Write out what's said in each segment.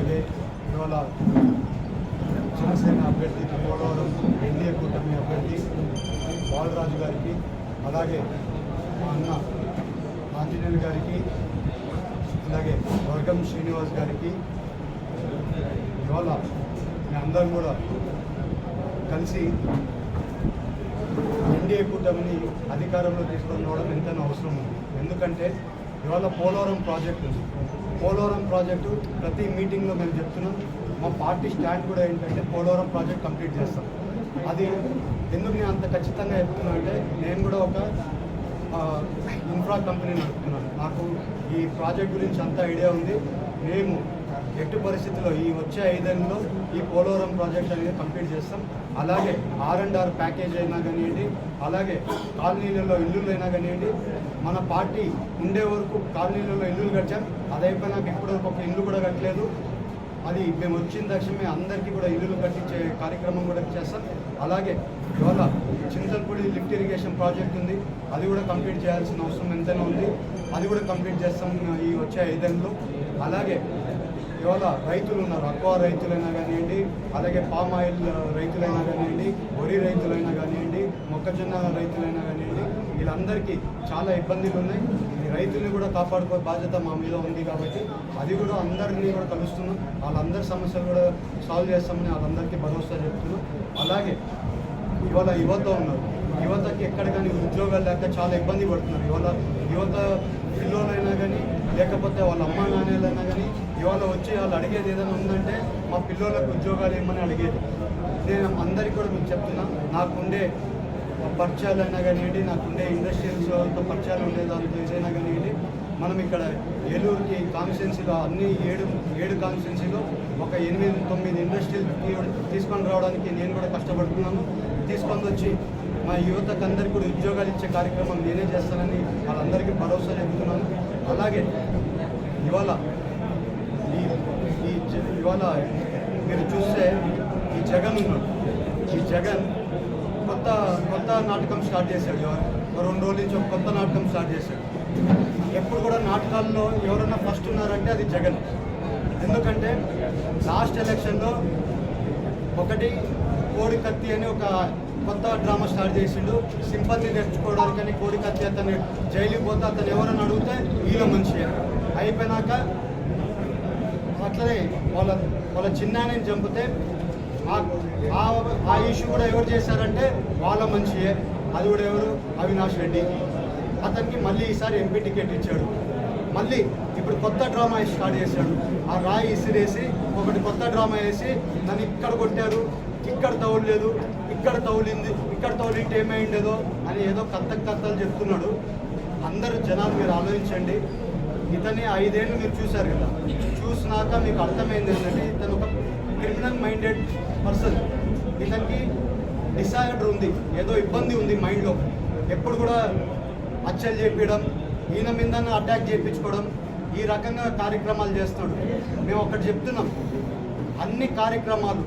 అలాగే ఇవాళ జనసేన అభ్యర్థి పోలవరం ఎన్డీఏ కూటమి అభ్యర్థి బాలరాజు గారికి అలాగే మా అన్న ఆంజనేయులు గారికి అలాగే వర్గం శ్రీనివాస్ గారికి ఇవాళ మీ అందరం కూడా కలిసి ఎన్డీఏ కూటమిని అధికారంలో తీసుకొని రావడం ఎంతైనా అవసరం ఉంది. ఎందుకంటే ఇవాళ పోలవరం ప్రాజెక్ట్ ఉంది. పోలవరం ప్రాజెక్టు ప్రతి మీటింగ్లో మేము చెప్తున్నాం. మా పార్టీ స్టాండ్ కూడా ఏంటంటే పోలవరం ప్రాజెక్ట్ కంప్లీట్ చేస్తాం. అది ఎందుకు నేను అంత ఖచ్చితంగా చెప్తున్నా అంటే నేను కూడా ఒక ఇన్ఫ్రా కంపెనీ నడుపుతున్నాను. నాకు ఈ ప్రాజెక్ట్ గురించి అంత ఐడియా ఉంది. మేము ఎట్టి పరిస్థితుల్లో ఈ వచ్చే ఐదేళ్ళలో ఈ పోలవరం ప్రాజెక్ట్ అనేది కంప్లీట్ చేస్తాం. అలాగే ఆర్ అండ్ ఆర్ ప్యాకేజ్ అయినా కానివ్వండి అలాగే కాలనీలలో ఇల్లులు అయినా కానివ్వండి మన పార్టీ ఉండే వరకు కాలనీలలో ఇల్లులు కట్టాం. అది అయిపోయినాక ఇప్పటివరకు ఒక ఇల్లు కూడా కట్టలేదు. అది మేము వచ్చిన తక్షణమే అందరికీ కూడా ఇల్లులు కట్టించే కార్యక్రమం కూడా చేస్తాం. అలాగే ఇవాళ చింతలపూడి లిఫ్ట్ ఇరిగేషన్ ప్రాజెక్ట్ ఉంది. అది కూడా కంప్లీట్ చేయాల్సిన అవసరం ఎంతైనా ఉంది. అది కూడా కంప్లీట్ చేస్తాం ఈ వచ్చే ఐదేళ్ళలో. అలాగే ఇవాళ రైతులు ఉన్నారు. అక్వా రైతులైనా కానివ్వండి అలాగే పామ్ ఆయిల్ రైతులైనా కానివ్వండి వరి రైతులైనా కానివ్వండి మొక్కజొన్న రైతులైనా కానివ్వండి వీళ్ళందరికీ చాలా ఇబ్బందులు ఉన్నాయి. ఈ రైతుల్ని కూడా కాపాడుకో బాధ్యత మా మీద ఉంది కాబట్టి అది కూడా అందరినీ కూడా కలుస్తున్నాం. వాళ్ళందరి సమస్యలు కూడా సాల్వ్ చేస్తామని వాళ్ళందరికీ భరోసా చెప్తున్నాం. అలాగే ఇవాళ యువత ఉన్నారు. యువతకి ఎక్కడ కానీ ఉద్యోగాలు లేక చాలా ఇబ్బంది పడుతున్నారు. ఇవాళ యువత పిల్లలైనా కానీ లేకపోతే వాళ్ళ అమ్మ నాన్నలైనా కానీ ఇవాళ వచ్చి వాళ్ళు అడిగేది ఏదైనా ఉందంటే మా పిల్లలకు ఉద్యోగాలు ఏమని అడిగేది. నేను అందరికీ కూడా మీకు చెప్తున్నా నాకుండే పరిచయాలైనా కానివ్వండి నాకుండే ఇండస్ట్రియల్స్తో పరిచయాలు ఉండే దాంతో ఏదైనా కానివ్వండి మనం ఇక్కడ ఏలూరుకి కాన్స్టిట్యున్సీలో అన్ని ఏడు ఏడు కాన్స్టిట్యున్సీలో ఒక ఎనిమిది తొమ్మిది ఇండస్ట్రీలు తీసుకొని రావడానికి నేను కూడా కష్టపడుతున్నాను. తీసుకొని వచ్చి మా యువతకు అందరికీ కూడా ఉద్యోగాలు ఇచ్చే కార్యక్రమం నేనే చేస్తానని వాళ్ళందరికీ భరోసా చెబుతున్నాను. అలాగే ఇవాళ ఈ ఈ జ- ఇవాళ మీరు చూస్తే ఈ జగన్ ఉన్నాడు. ఈ జగన్ కొత్త కొత్త నాటకం స్టార్ట్ చేశాడు ఎవరు? రెండు రోజుల నుంచి ఒక కొత్త నాటకం స్టార్ట్ చేశాడు. ఎప్పుడు కూడా నాటకాల్లో ఎవరైనా ఫస్ట్ ఉన్నారంటే అది జగన్. ఎందుకంటే లాస్ట్ ఎలక్షన్లో ఒకటి కోడి కత్తి అని ఒక కొత్త డ్రామా స్టార్ట్ చేసిండు. సింపతి తెచ్చుకోవడానికని కోడి అతను జైలుకి పోతే అతను ఎవరని అడిగితే వీళ్ళ మనిషి అయిపోయినాక అట్లనే వాళ్ళ వాళ్ళ చిన్నాయనని చంపితే ఆ- ఆ ఇష్యూ కూడా ఎవరు చేశారంటే వాళ్ళ మనిషియే. అది కూడా ఎవరు? అవినాష్ రెడ్డి. అతనికి మళ్ళీ ఈసారి ఎంపీ టికెట్ ఇచ్చాడు. మళ్ళీ ఇప్పుడు కొత్త డ్రామా స్టార్ట్ చేశాడు. ఆ రాయి ఇసిరేసి ఒకటి కొత్త డ్రామా వేసి నన్ను ఇక్కడ కొట్టారు. ఇక్కడ తౌలేదు ఇక్కడ తౌలింది ఇక్కడ తౌలింటే ఏమైండేదో అని ఏదో కత్త కథలు చెప్తున్నాడు. అందరు జనాలు మీరు ఆలోచించండి ఇతని ఐదేళ్ళు మీరు చూశారు కదా. చూసినాక మీకు అర్థమైంది ఏంటంటే ఇతను ఒక క్రిమినల్ మైండెడ్ పర్సన్ ఇతనికి డిసార్డర్ ఉంది ఏదో ఇబ్బంది ఉంది మైండ్లో. ఎప్పుడు కూడా హత్యలు చేపించడం ఈయన మీద అటాక్ చేయించుకోవడం ఈ రకంగా కార్యక్రమాలు చేస్తున్నాడు మేము ఒకటి చెప్తున్నాం అన్ని కార్యక్రమాలు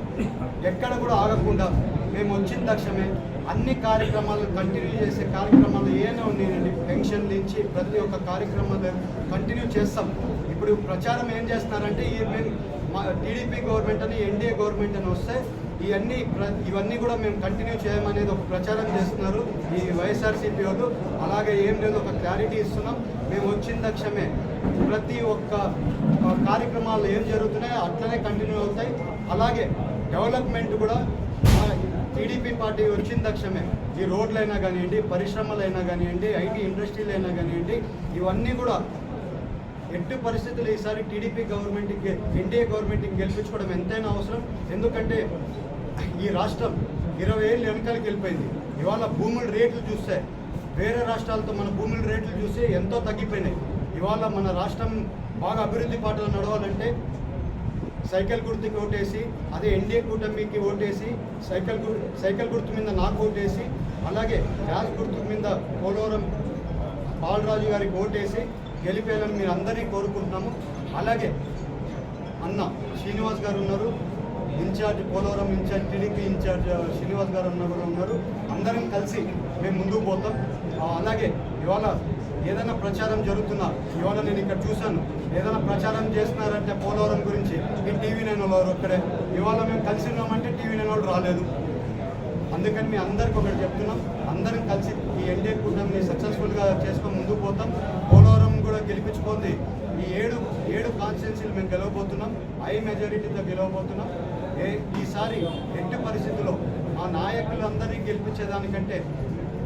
ఎక్కడ కూడా ఆగకుండా మేము వచ్చిన తక్షణమే అన్ని కార్యక్రమాలు కంటిన్యూ చేసే కార్యక్రమాలు ఏమైనా ఉన్నాయండి. పెన్షన్ నుంచి ప్రతి ఒక్క కార్యక్రమాలు కంటిన్యూ చేస్తాం. ఇప్పుడు ప్రచారం ఏం చేస్తున్నారంటే ఈ మేము టీడీపీ గవర్నమెంట్ అని ఎన్డీఏ గవర్నమెంట్ అని వస్తే ఇవన్నీ ప్ర- ఇవన్నీ కూడా మేము కంటిన్యూ చేయమనేది ఒక ప్రచారం చేస్తున్నారు. ఈ వైఎస్ఆర్సీపీ వాళ్ళు. అలాగే ఏం లేదు ఒక క్లారిటీ ఇస్తున్నాం. మేము వచ్చిన తక్షణమే ప్రతి ఒక్క కార్యక్రమాలు ఏం జరుగుతున్నాయో అట్లనే కంటిన్యూ అవుతాయి. అలాగే డెవలప్మెంట్ కూడా టీడీపీ పార్టీ వచ్చిన తక్షణమే ఈ రోడ్లైనా కానివ్వండి పరిశ్రమలైనా కానివ్వండి ఐటీ ఇండస్ట్రీలు అయినా కానివ్వండి ఇవన్నీ కూడా ఎట్టి పరిస్థితులు ఈసారి టీడీపీ గవర్నమెంట్కి ఎన్డీఏ గవర్నమెంట్కి గెలిపించుకోవడం ఎంతైనా అవసరం. ఎందుకంటే ఈ రాష్ట్రం ఇరవై ఏళ్ళు వెనకాలకి వెళ్ళిపోయింది. ఇవాళ భూముల రేట్లు చూస్తే వేరే రాష్ట్రాలతో మన భూముల రేట్లు చూసి ఎంతో తగ్గిపోయినాయి. ఇవాళ మన రాష్ట్రం బాగా అభివృద్ధి పాటలు నడవాలంటే సైకిల్ గుర్తుకి ఓటేసి అదే ఎన్డీఏ కూటమికి ఓటేసి సైకిల్ సైకిల్ గుర్తు మీద నాకు ఓటేసి అలాగే గ్యాస్ గుర్తు మీద పోలవరం బాలరాజు గారికి ఓటేసి గెలిపేయాలని మీరు అందరినీ కోరుకుంటున్నాము. అలాగే అన్న శ్రీనివాస్ గారు ఉన్నారు in charge Polavaram in charge TDP in charge Srinivas గారు అన్న కూడా ఉన్నారు. అందరం కలిసి మేము ముందుకు పోతాం. అలాగే ఇవాళ ఏదైనా ప్రచారం జరుగుతున్నా ఇవాళ నేను ఇక్కడ చూశాను. ఏదైనా ప్రచారం చేస్తున్నారంటే పోలవరం గురించి మీ టీవీ నైన్ వాళ్ళు ఒక్కడే. ఇవాళ మేము కలిసి ఉన్నామంటే టీవీ నైన్ వాళ్ళు రాలేదు. అందుకని మీ అందరికి ఒకటి చెప్తున్నాం. అందరం కలిసి ఈ ఎన్డీఏ కూటమిని సక్సెస్ఫుల్గా చేసుకొని ముందుకు పోతాం. పోలవరం కూడా గెలిపించుకుంది ఈ ఏడు ఏడు కాన్స్టిట్యున్సీలు మేము గెలవబోతున్నాం. హై మెజారిటీతో గెలవబోతున్నాం. ఏ ఈసారి ఎట్టి పరిస్థితుల్లో మా నాయకులందరినీ గెలిపించేదానికంటే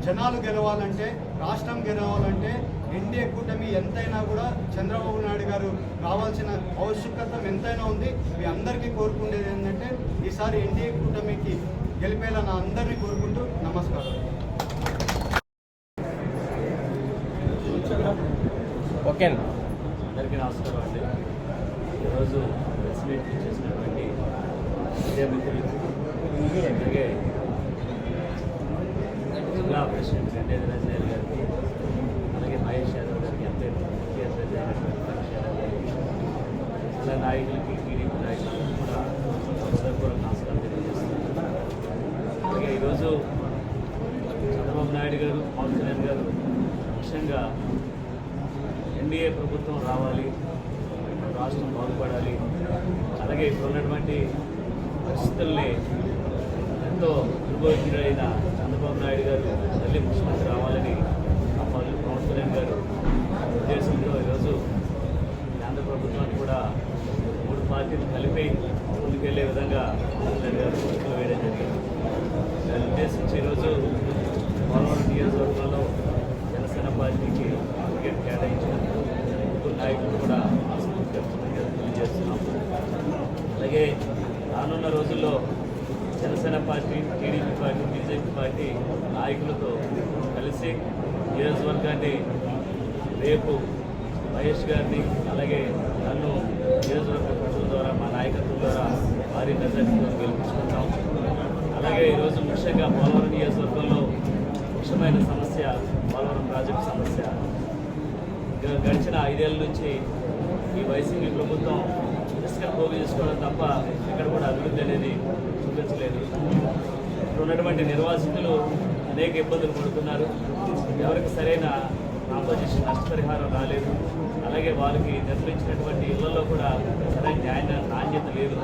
జనాలు గెలవాలంటే రాష్ట్రం గెలవాలంటే ఎన్డీఏ కూటమి ఎంతైనా కూడా చంద్రబాబు నాయుడు గారు రావాల్సిన ఆవశ్యకత ఎంతైనా ఉంది. మీ అందరికీ కోరుకునేది ఏంటంటే ఈసారి ఎన్డీఏ కూటమికి గెలిపేలా నా అందరినీ కోరుకుంటూ నమస్కారం. ఓకే అందరికీ నమస్కారం అండి. ఈరోజు ప్రెస్ మీట్ చేసినటువంటి మీడియా మిత్రులు అలాగే ప్రెసిడెంట్ రాజయ్య గారికి అలాగే మహేష్ యాదవ్ గారికి ఎంపీ ముఖ్య మహేష్ యాదవ్ గారికి నాయకులకి టీడీపీ నాయకులకి కూడా హృదయపూర్వక నమస్కారం తెలియజేస్తున్నాను. అలాగే ఈరోజు చంద్రబాబు నాయుడు గారు పవన్ కళ్యాణ్ గారు ముఖ్యంగా ఎన్డీఏ ప్రభుత్వం రావాలి రాష్ట్రం బాగుపడాలి అలాగే ఇప్పుడు ఉన్నటువంటి పరిస్థితుల్ని ఎంతో అనుభవించిన చంద్రబాబు నాయుడు గారు మళ్ళీ ముఖ్యమంత్రి రావాలని ఆ పవన్ పవన్ కళ్యాణ్ గారు ఉద్దేశంతో ఈరోజు కేంద్ర ప్రభుత్వాన్ని కూడా మూడు పార్టీలు కలిపి ముందుకెళ్ళే విధంగా పవన్ కళ్యాణ్ గారు ముందుకు వేయడం జరిగింది దాన్ని ఉద్దేశించి ఈరోజు పోలవరం నియోజకవర్గంలో జనసేన పార్టీకి టికెట్ కేటాయించిన ముగ్గురు నాయకులు కూడా ఆసక్తిగా తెలియజేస్తున్నాం అలాగే రానున్న రోజుల్లో Janasena party TDP party BJP party నాయకులతో కలిసి నియోజకవర్గాన్ని రేపు మహేష్ గారిని అలాగే నన్ను నియోజకవర్గ ప్రజల ద్వారా మా నాయకత్వం ద్వారా భారీ మెజార్టీతో గెలిపించుకుంటాం. అలాగే ఈరోజు ముఖ్యంగా పోలవరం నియోజకవర్గంలో ముఖ్యమైన సమస్య పోలవరం ప్రాజెక్టు సమస్య. గడిచిన ఐదేళ్ళ నుంచి ఈ వైసీపీ ప్రభుత్వం ఇసుక పోగు చేసుకోవడం తప్ప ఎక్కడ కూడా అభివృద్ధి అనేది చూపించలేదు. ఉన్నటువంటి నిర్వాసితులు అనేక ఇబ్బందులు పడుతున్నారు. ఎవరికి సరైన ఆపోజిషన్ నష్టపరిహారం రాలేదు. అలాగే వారికి నిర్మించినటువంటి ఇళ్ళలో కూడా సరైన న్యాయ నాణ్యత లేదు.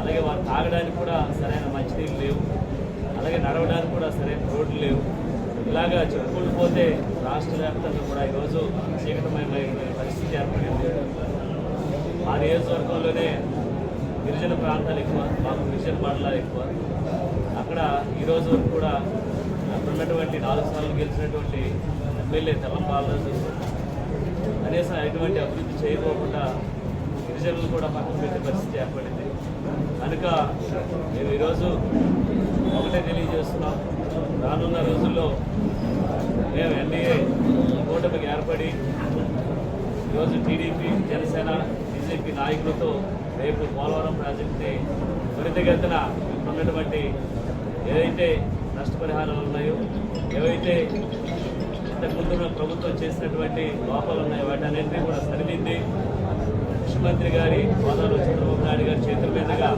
అలాగే వారు తాగడానికి కూడా సరైన మంచినీళ్ళు లేవు. అలాగే నడవడానికి కూడా సరైన రోడ్లు లేవు. ఇలాగా చెప్పుకుంటూ పోతే రాష్ట్ర వ్యాప్తంగా కూడా ఈరోజు చీకటమయమైన పరిస్థితి ఏర్పడింది. ఆ నియోజకవర్గంలోనే గిరిజన ప్రాంతాలు ఎక్కువ మాకు గిరిజన మండలాలు ఎక్కువ. అక్కడ ఈరోజు వరకు కూడా అక్కడున్నటువంటి నాలుగు సార్లు గెలిచినటువంటి ఎమ్మెల్యే తెల్లంపాలరాజు కనీసం ఎటువంటి అభివృద్ధి చేయకోకుండా గిరిజనులు కూడా పక్కన పెట్టే పరిస్థితి ఏర్పడింది. కనుక మేము ఈరోజు ఒకటే తెలియజేస్తున్నాం. రానున్న రోజుల్లో మేము ఎన్డీఏ కూటమికి ఏర్పడి ఈరోజు టీడీపీ జనసేన బీజేపీ నాయకులతో రేపు పోలవరం ప్రాజెక్టుని త్వరితగతిన ఉన్నటువంటి ఏదైతే నష్టపరిహారాలు ఉన్నాయో ఏవైతే ఇంతకుముందు ప్రభుత్వం చేసినటువంటి లోపాలు ఉన్నాయో వాటన్నింటినీ కూడా సరిదిద్ది ముఖ్యమంత్రి గారి హోదాలో చంద్రబాబు నాయుడు గారి చేతుల మీదుగా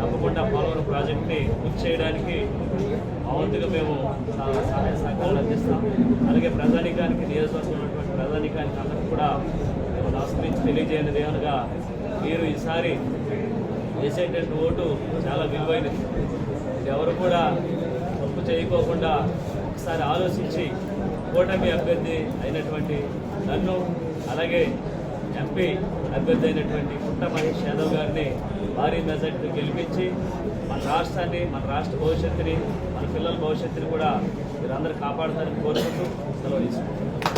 తప్పకుండా పోలవరం ప్రాజెక్ట్ని పూర్తి చేయడానికి మా వంతుగా మేము సహాయ సహకారాలు అందిస్తాం. అలాగే ప్రజానికానికి నియోజకవర్గం ఉన్నటువంటి ప్రజానికానికి అందరికీ కూడా మేము నమస్కరించి తెలియజేయని దేవునిగా మీరు ఈసారి వేసేటువంటి ఓటు చాలా విలువైనది. ఎవరు కూడా తప్పు చేయకోకుండా ఒకసారి ఆలోచించి కూటమి అభ్యర్థి అయినటువంటి నన్ను అలాగే ఎంపీ అభ్యర్థి అయినటువంటి పుట్ట మహేష్ యాదవ్ గారిని భారీ మెజార్టీ గెలిపించి మన రాష్ట్రాన్ని మన రాష్ట్ర భవిష్యత్తుని మన పిల్లల భవిష్యత్తుని కూడా మీరందరూ కాపాడతారని కోరుకుంటూ సెలవు తీసుకుంటున్నాను.